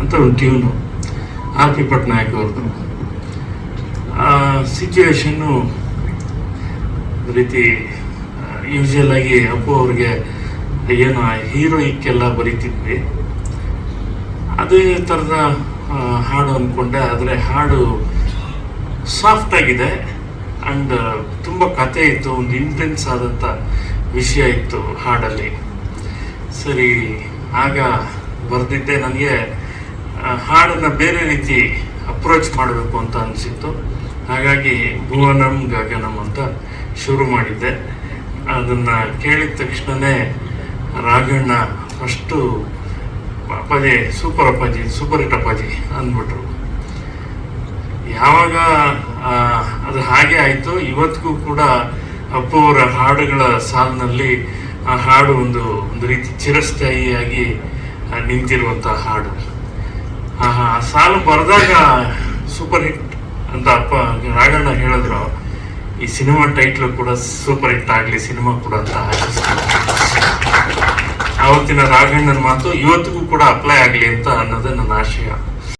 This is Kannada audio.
ಅಂತ ಒಂದು ಟ್ಯೂನು ಆರ್ ಪಿ ಪಟ್ನಾಯಕ್ ಅವ್ರದ್ದು. ಆ ಸಿಚುವೇಶನ್ನು ರೀತಿ ಯೂಶಲ್ ಆಗಿ ಅಪ್ಪು ಅವ್ರಿಗೆ ಏನು ಹೀರೋಯಿಕ್ ಎಲ್ಲ ಬರೀತಿದ್ವಿ. ಅದೇ ಥರದ ಹಾಡು ಅಂದ್ಕೊಂಡೆ ಆದರೆ ಹಾಡು ಸಾಫ್ಟ್ ಆಗಿದೆ ಆ್ಯಂಡ್ ತುಂಬ ಕತೆ ಇತ್ತು, ಒಂದು ಇಂಟೆನ್ಸ್ ಆದಂಥ ವಿಷಯ ಇತ್ತು ಹಾಡಲ್ಲಿ. ಸರಿ, ಆಗ ಬರೆದಿದ್ದೆ. ನನಗೆ ಹಾಡನ್ನು ಬೇರೆ ರೀತಿ ಅಪ್ರೋಚ್ ಮಾಡಬೇಕು ಅಂತ ಅನಿಸಿತ್ತು. ಹಾಗಾಗಿ ಭುವನಂ ಗಗನಂ ಅಂತ ಶುರು ಮಾಡಿದ್ದೆ. ಅದನ್ನು ಕೇಳಿದ ತಕ್ಷಣವೇ Raghanna first Appaji super Appaji super hit Appaji ಅಂದ್ಬಿಟ್ರು. ಯಾವಾಗ ಅದು ಹಾಗೆ ಆಯಿತು, ಇವತ್ತಿಗೂ ಕೂಡ ಅಪ್ಪು ಅವರ ಹಾಡುಗಳ ಸಾಲಿನಲ್ಲಿ ಆ ಹಾಡು ಒಂದು ಒಂದು ರೀತಿ ಚಿರಸ್ಥಾಯಿಯಾಗಿ ನಿಂತಿರುವಂಥ ಹಾಡು. ಆ ಸಾಲು ಬರೆದಾಗ ಸೂಪರ್ ಹಿಟ್ ಅಂತ ಅಪ್ಪ ರಾಘಣ್ಣ ಹೇಳಿದ್ರು. ಈ ಸಿನಿಮಾ ಟೈಟ್ಲು ಕೂಡ ಸೂಪರ್ ಹಿಟ್ ಆಗಲಿ, ಸಿನಿಮಾ ಕೂಡ ಅಂತ ಆವತ್ತಿನ ರಾಘಣ್ಣನ ಮಾತು ಇವತ್ತಿಗೂ ಕೂಡ ಅಪ್ಲೈ ಆಗಲಿ ಅಂತ ಅನ್ನೋದೇ ನನ್ನ ಆಶಯ.